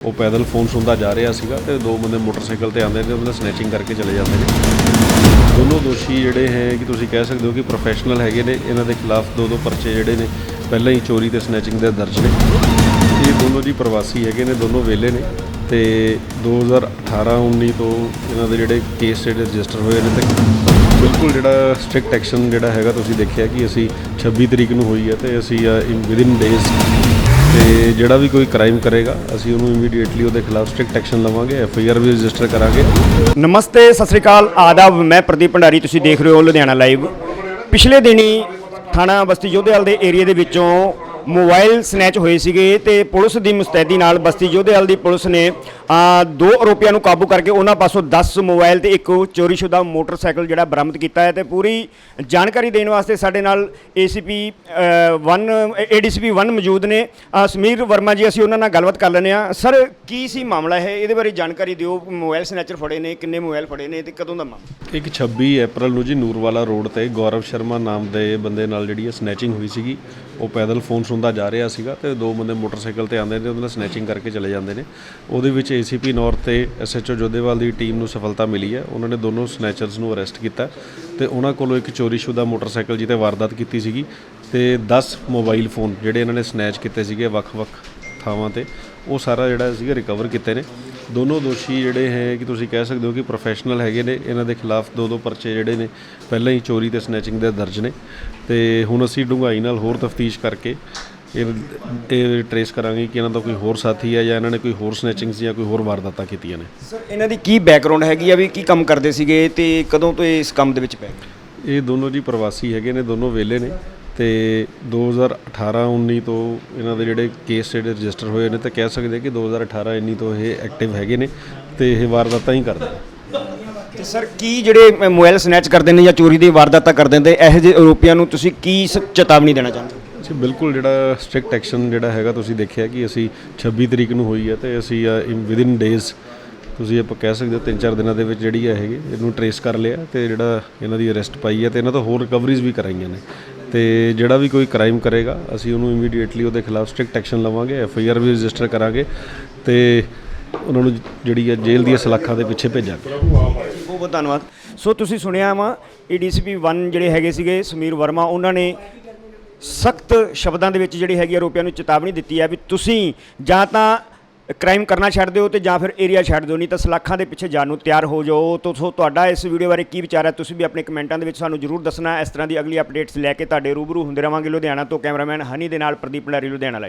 ਉਹ ਪੈਦਲ ਫੋਨ ਸੁਣਦਾ ਜਾ ਰਿਹਾ ਸੀਗਾ ਤੇ ਦੋ ਬੰਦੇ ਮੋਟਰਸਾਈਕਲ ਤੇ ਆਉਂਦੇ ਨੇ ਉਹਨਾਂ ਦਾ ਸਨੈਚਿੰਗ ਕਰਕੇ ਚਲੇ ਜਾਂਦੇ ਨੇ। ਦੋਨੋਂ ਦੋਸ਼ੀ ਜਿਹੜੇ ਹੈ ਕਿ ਤੁਸੀਂ ਕਹਿ ਸਕਦੇ ਹੋ ਕਿ ਪ੍ਰੋਫੈਸ਼ਨਲ ਹੈਗੇ ਨੇ, ਇਹਨਾਂ ਦੇ ਖਿਲਾਫ ਦੋ ਦੋ ਪਰਚੇ ਜਿਹੜੇ ਨੇ, ਪਹਿਲਾਂ ਹੀ ਚੋਰੀ ਤੇ ਸਨੈਚਿੰਗ ਦੇ ਦਰਜ ਨੇ। ਇਹ ਦੋਨੋਂ ਜੀ ਪ੍ਰਵਾਸੀ ਹੈਗੇ ਨੇ, ਦੋਨੋਂ ਵੇਲੇ ਨੇ ਤੇ 2018-19 ਤੋਂ ਇਹਨਾਂ ਦੇ ਜਿਹੜੇ ਕੇਸ ਜਿਹੜੇ ਰਜਿਸਟਰ ਹੋਏ ਨੇ ਤੇ ਬਿਲਕੁਲ ਜਿਹੜਾ ਸਟ੍ਰਿਕਟ ਐਕਸ਼ਨ ਜਿਹੜਾ ਹੈਗਾ, ਤੁਸੀਂ ਦੇਖਿਆ ਕਿ ਅਸੀਂ 26 ਤਰੀਕ ਨੂੰ ਹੋਈ ਹੈ ਤੇ ਅਸੀਂ ਇਨ ਵਿਦਿਨ ਡੇਜ਼ ਤੇ ਜਿਹੜਾ ਵੀ ਕੋਈ ਕ੍ਰਾਈਮ ਕਰੇਗਾ, ਅਸੀਂ ਉਹਨੂੰ ਇਮੀਡੀਏਟਲੀ ਉਹਦੇ ਖਿਲਾਫ ਸਟ੍ਰਿਕਟ ਐਕਸ਼ਨ ਲਵਾਂਗੇ ਐਫ ਆਈ ਆਰ ਵੀ ਰਜਿਸਟਰ ਕਰਾਂਗੇ। ਨਮਸਤੇ, ਸਤਿ ਸ੍ਰੀ ਅਕਾਲ, ਆਦਾਬ, ਮੈਂ ਪ੍ਰਦੀਪ ਭੰਡਾਰੀ, ਤੁਸੀਂ ਦੇਖ ਰਹੇ ਹੋ ਲੁਧਿਆਣਾ ਲਾਈਵ ਪਿਛਲੇ ਦਿਨੀ ਥਾਣਾ ਬਸਤੀ ਜੋਧੇਵਾਲ ਦੇ ਏਰੀਆ ਦੇ ਵਿੱਚੋਂ ਮੋਬਾਈਲ ਸਨੈਚ ਹੋਏ ਸੀਗੇ ਤੇ ਪੁਲਿਸ ਦੀ ਮੁਸਤੈਦੀ ਨਾਲ ਬਸਤੀ ਜੋਧੇਵਾਲ ਦੀ ਪੁਲਿਸ ਨੇ ਦੋ ਆਰੋਪੀਆਂ ਨੂੰ ਕਾਬੂ ਕਰਕੇ ਉਹਨਾਂ ਪਾਸੋਂ 10 ਮੋਬਾਈਲ ਤੇ ਇੱਕ ਚੋਰੀਸ਼ੁਦਾ ਮੋਟਰਸਾਈਕਲ ਜਿਹੜਾ ਬਰਾਮਦ ਕੀਤਾ ਹੈ ਤੇ ਪੂਰੀ ਜਾਣਕਾਰੀ ਦੇਣ ਵਾਸਤੇ ਸਾਡੇ ਨਾਲ ਏਸੀਪੀ 1 ਏਡੀਸੀਪੀ 1 ਮੌਜੂਦ ਨੇ। ਸਮੀਰ ਵਰਮਾ ਜੀ, ਅਸੀਂ ਉਹਨਾਂ ਨਾਲ ਗੱਲਬਾਤ ਕਰ ਲੈਂਦੇ ਆ ਸਰ, ਕੀ ਸੀ ਮਾਮਲਾ ਹੈ ਇਹਦੇ ਬਾਰੇ ਜਾਣਕਾਰੀ ਦਿਓ। ਮੋਬਾਈਲ ਸਨੈਚਰ ਫੜੇ ਨੇ, ਕਿੰਨੇ ਮੋਬਾਈਲ ਫੜੇ ਨੇ ਤੇ ਕਦੋਂ ਦਾ ਮਾਮਲਾ? ਇੱਕ 26 ਅਪ੍ਰੈਲ ਨੂੰ ਜੀ ਨੂਰਵਾਲਾ ਰੋਡ ਤੇ ਗੌਰਵ ਸ਼ਰਮਾ ਨਾਮ ਦੇ ਬੰਦੇ ਨਾਲ ਜਿਹੜੀ ਹੈ ਸਨੈਚਿੰਗ ਹੋਈ ਸੀਗੀ, ਉਹ ਪੈਦਲ ਫੋਨ ਸੁਣਦਾ ਜਾ ਰਿਹਾ ਸੀਗਾ ਤੇ ਦੋ ਬੰਦੇ ਮੋਟਰਸਾਈਕਲ ਤੇ ਆਉਂਦੇ ਨੇ ਉਹਨਾਂ ਨਾਲ ਸਨੈਚਿੰਗ ਕਰਕੇ ਚਲੇ ਜਾਂਦੇ ਨੇ। ਉਹਦੇ ਵਿੱਚ ਏਸੀਪੀ ਨਾਰਥ ਤੇ ਐਸਐਚਓ ਜੋਧੇਵਾਲ ਦੀ ਟੀਮ ਨੂੰ ਸਫਲਤਾ ਮਿਲੀ ਹੈ। ਉਹਨਾਂ ਨੇ ਦੋਨੋਂ ਸਨੈਚਰਸ ਨੂੰ ਅਰੈਸਟ ਕੀਤਾ ਤੇ ਉਹਨਾਂ ਕੋਲੋਂ ਇੱਕ ਚੋਰੀशुदा ਮੋਟਰਸਾਈਕਲ ਜਿੱਤੇ ਵਾਰਦਾਤ ਕੀਤੀ ਸੀਗੀ ਤੇ 10 ਮੋਬਾਈਲ ਫੋਨ ਜਿਹੜੇ ਇਹਨਾਂ ਨੇ ਸਨੈਚ ਕੀਤੇ ਸੀਗੇ ਵੱਖ-ਵੱਖ ਥਾਵਾਂ ਤੇ, ਉਹ ਸਾਰਾ ਜਿਹੜਾ ਸੀਗਾ ਰਿਕਵਰ ਕੀਤੇ ਨੇ। ਦੋਨੋਂ ਦੋਸ਼ੀ ਜਿਹੜੇ ਹੈ ਕਿ ਤੁਸੀਂ ਕਹਿ ਸਕਦੇ ਹੋ ਕਿ ਪ੍ਰੋਫੈਸ਼ਨਲ ਹੈਗੇ ਨੇ ਇਹਨਾਂ ਦੇ ਖਿਲਾਫ ਦੋ ਦੋ ਪਰਚੇ ਜਿਹੜੇ ਨੇ ਪਹਿਲਾਂ ਹੀ ਚੋਰੀ ਤੇ ਸਨੈਚਿੰਗ ਦੇ ਦਰਜ ਨੇ। ਤੇ ਹੁਣ ਅਸੀਂ ਡੂੰਘਾਈ ਨਾਲ ਹੋਰ ਤਫਤੀਸ਼ ਕਰਕੇ ਇਹ ਇਹ ਟਰੇਸ ਕਰਾਂਗੇ ਕਿ ਇਹਨਾਂ ਦਾ ਕੋਈ ਹੋਰ ਸਾਥੀ ਹੈ ਜਾਂ ਇਹਨਾਂ ਨੇ ਕੋਈ ਹੋਰ ਸਨੈਚਿੰਗਸ ਜਾਂ ਕੋਈ ਹੋਰ ਵਾਰਦਾਤਾਂ ਕੀਤੀਆਂ ਨੇ। ਸਰ ਇਹਨਾਂ ਦੀ ਕੀ ਬੈਕਗ੍ਰਾਉਂਡ ਹੈਗੀ ਆ ਵੀ ਕੀ ਕੰਮ ਕਰਦੇ ਸੀਗੇ ਤੇ ਕਦੋਂ ਤੋਂ ਇਸ ਕੰਮ ਦੇ ਵਿੱਚ ਪੈ ਗਏ ਇਹ ਦੋਨੋਂ ਜੀ ਪ੍ਰਵਾਸੀ ਹੈਗੇ ਨੇ ਦੋਨੋਂ ਵੇਲੇ ਨੇ। ਤੇ 2018-19 ਤੋਂ ਇਹਨਾਂ ਦੇ ਜਿਹੜੇ ਕੇਸ ਜਿਹੜੇ ਰਜਿਸਟਰ ਹੋਏ ਨੇ ਤਾਂ ਕਹਿ ਸਕਦੇ ਕਿ 2018-19 ਤੋਂ ਇਹ ਐਕਟਿਵ ਹੈਗੇ ਨੇ ਤੇ ਇਹ ਵਾਰਦਾਤਾਂ ਹੀ ਕਰਦੇ ਨੇ। ਤੇ ਸਰ ਕੀ ਜਿਹੜੇ ਮੋਬਾਈਲ ਸਨੈਚ ਕਰਦੇ ਨੇ ਜਾਂ ਚੋਰੀ ਦੀ ਵਾਰਦਾਤਾਂ ਕਰਦੇ ਨੇ ਇਹੋ ਜਿਹੇ ਆਰੋਪੀਆਂ ਨੂੰ ਤੁਸੀਂ ਕੀ ਚੇਤਾਵਨੀ ਦੇਣਾ ਚਾਹੁੰਦੇ ਹੋ? ਅਸੀਂ ਬਿਲਕੁਲ ਜਿਹੜਾ ਸਟ੍ਰਿਕਟ ਐਕਸ਼ਨ ਜਿਹੜਾ ਹੈਗਾ ਤੁਸੀਂ ਦੇਖਿਆ ਕਿ ਅਸੀਂ 26 ਤਰੀਕ ਨੂੰ ਹੋਈ ਹੈ ਤੇ ਅਸੀਂ ਵਿਦਿਨ ਡੇਜ਼ ਤੁਸੀਂ ਆਪਾਂ ਕਹਿ ਸਕਦੇ ਹੋ ਤਿੰਨ ਚਾਰ ਦਿਨਾਂ ਦੇ ਵਿੱਚ ਜਿਹੜੀ ਹੈ ਹੈਗੀ ਇਹਨੂੰ ਟਰੇਸ ਕਰ ਲਿਆ ਤੇ ਜਿਹੜਾ ਇਹਨਾਂ ਦੀ ਅਰੈਸਟ ਪਾਈ ਹੈ ਤੇ ਇਹਨਾਂ ਤੋਂ ਹੋਰ ਰਿਕਵਰੀਜ਼ ਵੀ ਕਰਾਈਆਂ ਨੇ। ਤੇ ਜਿਹੜਾ ਵੀ ਕੋਈ ਕ੍ਰਾਈਮ ਕਰੇਗਾ, ਅਸੀਂ ਉਹਨੂੰ ਇਮੀਡੀਏਟਲੀ ਉਹਦੇ ਖਿਲਾਫ ਸਟ੍ਰਿਕਟ ਐਕਸ਼ਨ ਲਵਾਂਗੇ ਐਫ ਆਈ ਆਰ ਵੀ ਰਜਿਸਟਰ ਕਰਾਂਗੇ ਤੇ ਉਹਨਾਂ ਨੂੰ ਜਿਹੜੀ ਹੈ ਜੇਲ੍ਹ ਦੀਆਂ ਸਲਾਖਾਂ ਦੇ ਪਿੱਛੇ ਭੇਜਾਂਗੇ। ਬਹੁਤ ਬਹੁਤ ਧੰਨਵਾਦ। ਸੋ ਤੁਸੀਂ ਸੁਣਿਆ ਵਾ ਏਡੀਸੀਪੀ 1 ਜਿਹੜੇ ਹੈਗੇ ਸੀਗੇ, ਸਮੀਰ ਵਰਮਾ, ਉਹਨਾਂ ਨੇ ਸਖਤ ਸ਼ਬਦਾਂ ਦੇ ਵਿੱਚ ਜਿਹੜੀ ਹੈਗੀ ਆਰੋਪੀਆਂ ਨੂੰ ਚੇਤਾਵਨੀ ਦਿੱਤੀ ਹੈ ਵੀ ਤੁਸੀਂ ਜਾਂ ਤਾਂ ਕ੍ਰਾਈਮ ਕਰਨਾ ਛੱਡ ਦਿਓ ਤੇ ਜਾਂ ਫਿਰ ਏਰੀਆ ਛੱਡ ਦਿਓ, ਨਹੀਂ ਤਾਂ ਸਲਾਖਾਂ ਦੇ ਪਿੱਛੇ ਜਾਣ ਨੂੰ ਤਿਆਰ ਹੋ ਜਾਓ। ਤੋ ਸੋ ਤੁਹਾਡਾ ਇਸ ਵੀਡੀਓ ਬਾਰੇ ਕੀ ਵਿਚਾਰ ਹੈ, ਤੁਸੀਂ ਵੀ ਆਪਣੇ ਕਮੈਂਟਾਂ ਦੇ ਵਿੱਚ ਸਾਨੂੰ ਜਰੂਰ ਦੱਸਣਾ। ਇਸ ਤਰ੍ਹਾਂ ਦੀ ਅਗਲੀ ਅਪਡੇਟਸ ਲੈ ਕੇ ਤੁਹਾਡੇ ਰੂਬਰੂ ਹੁੰਦੇ ਰਵਾਂਗੇ ਲੁਧਿਆਣਾ ਤੋਂ ਕੈਮਰਾਮੈਨ ਹਨੀ ਦੇ ਨਾਲ ਪ੍ਰਦੀਪ ਭੰਡਾਰੀ, ਲੁਧਿਆਣਾ ਲਈ